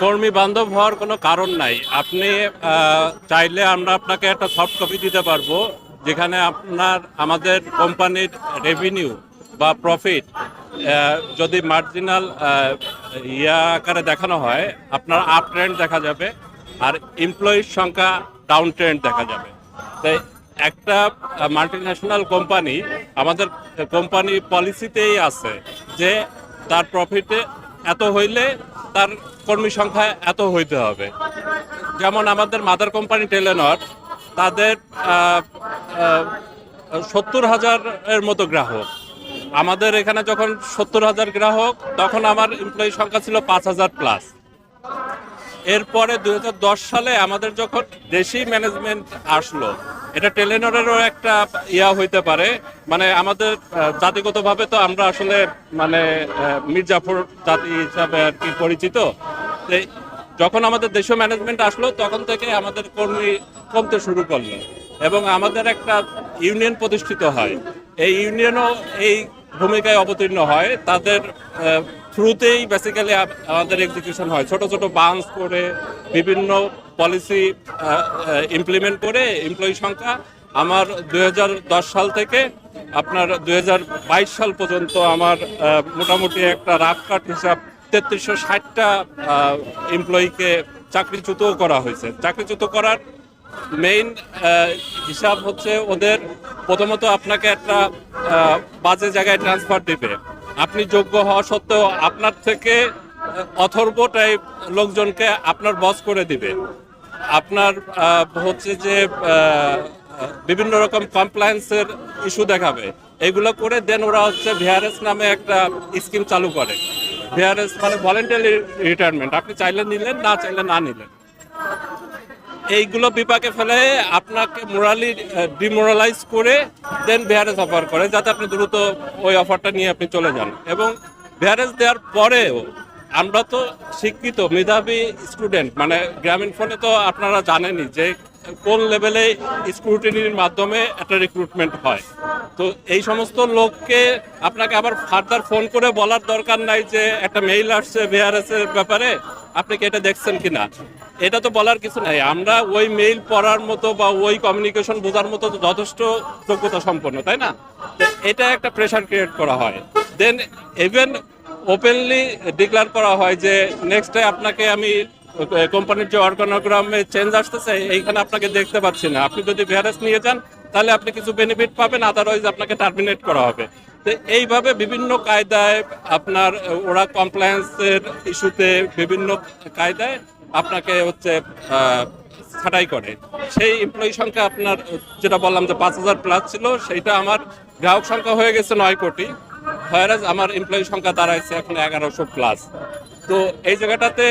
কর্মী বান্ধব হওয়ার কোনো কারণ নাই। আপনি চাইলে আমরা আপনাকে একটা সফট কপি দিতে পারব, যেখানে আপনার, আমাদের কোম্পানির রেভিনিউ বা প্রফিট যদি মার্জিনাল ইয়া আকারে দেখানো হয়, আপনার আপ ট্রেন্ড দেখা যাবে আর এমপ্লয়ির সংখ্যা ডাউন ট্রেন্ড দেখা যাবে। তাই একটা মাল্টিন্যাশনাল কোম্পানি আমাদের কোম্পানি পলিসিতেই আছে যে তার প্রফিটে এত হইলে তার কর্মী সংখ্যা এত হইতে হবে। যেমন আমাদের মাদার কোম্পানি টেলেনর তাদের সত্তর হাজারের মতো গ্রাহক। আমাদের এখানে যখন সত্তর হাজার গ্রাহক, তখন আমার এমপ্লয়ি সংখ্যা ছিল পাঁচ হাজার প্লাস এরপরে দু হাজার দশ সালে আমাদের যখন দেশি ম্যানেজমেন্ট আসলো, এটা টেলেনরেরও একটা ইয়া হইতে পারে। মানে আমাদের জাতিগতভাবে তো আমরা আসলে মানে মির্জাফর জাতি হিসাবে আর কি পরিচিত। যখন আমাদের দেশীয় ম্যানেজমেন্ট আসলো, তখন থেকে আমাদের কর্মী কমতে শুরু করল এবং আমাদের একটা ইউনিয়ন প্রতিষ্ঠিত হয়। এই ইউনিয়নও এই ভূমিকায় অবতীর্ণ হয়। তাদের থ্রুতেই বেসিক্যালি আমাদের এক্সিকিউশন হয়। ছোট ছোট বান্স করে, বিভিন্ন পলিসি ইমপ্লিমেন্ট করে এমপ্লয়ি সংখ্যা আমার দু হাজার দশ সাল থেকে আপনার দু হাজার বাইশ সাল পর্যন্ত আমার মোটামুটি একটা রাফ কাট হিসাব তেত্রিশশো ষাটটা এমপ্লয়িকে চাকরিচ্যুত করা হয়েছে। চাকরিচ্যুত করার মেইন হিসাব হচ্ছে ওদের প্রথমত আপনাকে একটা বাজে জায়গায় ট্রান্সফার দিবে। আপনি যোগ্য হওয়া সত্ত্বেও আপনার থেকে অথর্ব টাইপ লোকজনকে আপনার বস করে দিবে। আপনার হচ্ছে যে বিভিন্ন রকম কমপ্লায়েন্সের ইস্যু দেখাবে। এগুলো করে দেন ওরা হচ্ছে ভিআরএস নামে একটা স্কিম চালু করে। ভিআরএস মানে ভলেন্টারি রিটায়ারমেন্ট আপনি চাইলে নিলেন, না চাইলে না নিলেন। এইগুলো বিপাকে ফেলে আপনাকে মোরালি ডিমোরালাইজ করে দেন ভিআরএস অফার করে, যাতে আপনি দ্রুত ওই অফারটা নিয়ে আপনি চলে যান। এবং ভিআরএস দেওয়ার পরেও আমরা তো শিক্ষিত, মেধাবী স্টুডেন্ট মানে গ্রামীণ ফোনে তো আপনারা জানেনই যে কোন লেভেলে স্ক্রুটিনির মাধ্যমে একটা রিক্রুটমেন্ট হয়? তো এই সমস্ত লোককে আপনাকে আবার ফার্দার ফোন করে বলার দরকার নাই যে একটা মেইল আসছে ভিআরএস এর ব্যাপারে। আপনি কি এটা দেখছেন কিনা? এটা তো বলার কিছু নাই। আমরা ওই মেইল পড়ার মতো বা ওই কমিউনিকেশন বোঝার মতো তো যথেষ্ট যোগ্যতা সম্পন্ন, তাই না? এটা একটা প্রেশার ক্রিয়েট করা হয়। দেন ইভেন ওপেনলি ডিক্লেয়ার করা হয় যে নেক্সট আপনাকে আমি কোম্পানির যে অর্গানোগ্রামে চেঞ্জ আসতেছে, এইখানে আপনাকে দেখতে পাচ্ছি না। আপনি যদি ভিআরএস নিয়ে যান, তাহলে আপনি কিছু বেনিফিট পাবেন আদারওয়াইজ আপনাকে টার্মিনেট করা হবে। তো এইভাবে বিভিন্ন কায়দায় আপনার, ওরা কমপ্লায়েন্সের ইস্যুতে বিভিন্ন কায়দায় আপনাকে হচ্ছে ছাঁটাই করে। সেই এমপ্লয়ি সংখ্যা আপনার, যেটা বললাম যে পাঁচ হাজার প্লাস ছিল, সেইটা আমার গ্রাহক সংখ্যা হয়ে গেছে নয় কোটি। হোয়ারাজ আমার এমপ্লয়ি সংখ্যা দাঁড়াইছে এখন এগারোশো প্লাস তো এই জায়গাটাতে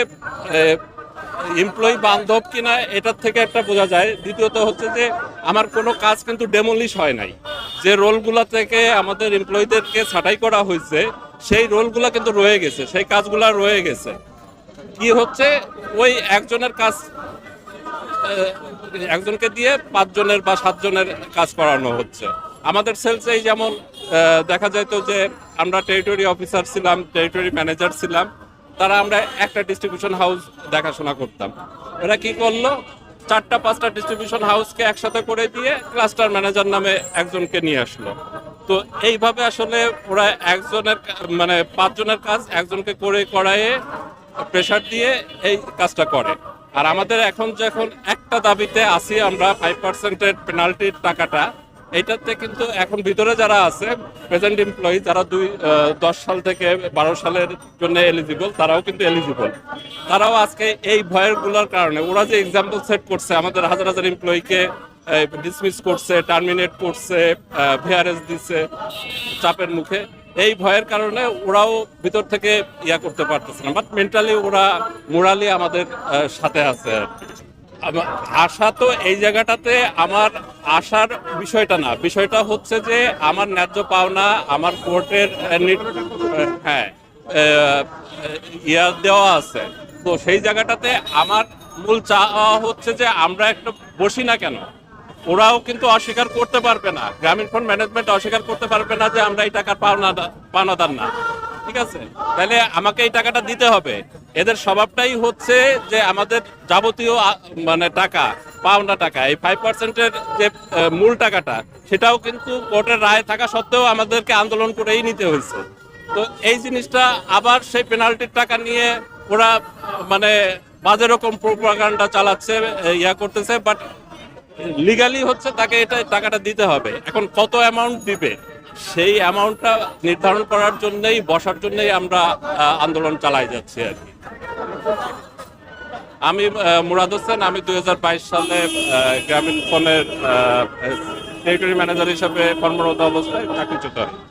এমপ্লয়ি বান্ধব কিনা, এটার থেকে একটা বোঝা যায়। দ্বিতীয়ত হচ্ছে যে, আমার কোনো কাজ কিন্তু ডেমোলিশ হয় নাই। যে রোলগুলো থেকে আমাদের এমপ্লয়ীদেরকে ছাঁটাই করা হয়েছে, সেই রোলগুলো কিন্তু রয়ে গেছে, সেই কাজগুলো রয়ে গেছে। কি হচ্ছে, ওই একজনের কাজ একজনকে দিয়ে পাঁচজনের বা সাতজনের কাজ করানো হচ্ছে। আমাদের সেলসেই যেমন দেখা যেত যে, আমরা টেরিটরি অফিসার ছিলাম টেরিটরি ম্যানেজার ছিলাম। তারা আমরা একটা ডিস্ট্রিবিউশন হাউস দেখাশোনা করতাম। ওরা কি করল? চারটা, পাঁচটা ডিস্ট্রিবিউশন হাউসকে একসাথে করে দিয়ে ক্লাস্টার ম্যানেজার নামে একজনকে নিয়ে আসলো। তো এইভাবে আসলে ওরা একজনের মানে পাঁচজনের কাজ একজনকে করে করায়ে প্রেশার দিয়ে এই কাজটা করে। আর আমাদের এখন যখন একটা দাবিতে আসি আমরা ফাইভ পার্সেন্টের পেনাল্টির টাকাটা এইটাতে কিন্তু এখন ভিতরে যারা আছে প্রেজেন্ট এমপ্লয়ি যারা দুই দশ সাল থেকে বারো সালের জন্য এলিজিবল তারাও কিন্তু এলিজিবল তারাও আজকে এই ভয়েরগুলোর কারণে, ওরা যে এক্সাম্পল সেট করছে, আমাদের হাজার হাজার এমপ্লয়িকে ডিসমিস করছে টার্মিনেট করছে ভিআরএস দিচ্ছে চাপের মুখে, এই ভয়ের কারণে ওরাও ভিতর থেকে ইয়া করতে পারতেছে না বাট মেন্টালি ওরা মোরালি আমাদের সাথে আছে আর কি। আশা তো এই জায়গাটাতে আমার আশার বিষয়টা না। বিষয়টা হচ্ছে যে আমার ন্যায্য পাওনা, আমার কোর্টের হ্যাঁ ইয়া দেওয়া আছে। তো সেই জায়গাটাতে আমার মূল চাওয়া হচ্ছে যে আমরা একটু বসি না কেন? ওরাও কিন্তু অস্বীকার করতে পারবে না। গ্রামীণ ফোন ম্যানেজমেন্ট অস্বীকার করতে পারবে না যে আমরা এই টাকার পাওনা পাওনাদার না। ঠিক আছে? তাহলে আমাকে এই টাকাটা দিতে হবে। এদের স্বভাবটাই হচ্ছে যে আমাদের যাবতীয় মানে টাকা, পাওনা টাকা, এই ফাইভ পার্সেন্টের যে মূল টাকাটা, সেটাও কিন্তু কোর্টের রায় থাকা সত্ত্বেও আমাদেরকে আন্দোলন করেই নিতে হয়েছে। তো এই জিনিসটা আবার সেই পেনাল্টির টাকা নিয়ে ওরা মানে বাজে রকম প্রোপাগান্ডা চালাচ্ছে, ইয়া করতেছে বাট লিগালি হচ্ছে তাকে এটা টাকাটা দিতে হবে। এখন কত অ্যামাউন্ট দিবে? সেই অ্যামাউন্টটা নির্ধারণ করার জন্যই, বসার জন্যই আমরা আন্দোলন চালাই যাচ্ছি আর কি। আমি মুরাদ হোসেন, আমি দুই হাজার বাইশ সালে গ্রামীণ ফোনের টেরিটরি ম্যানেজার হিসেবে কর্মরত অবস্থায় চাকরিচ্যুত। হই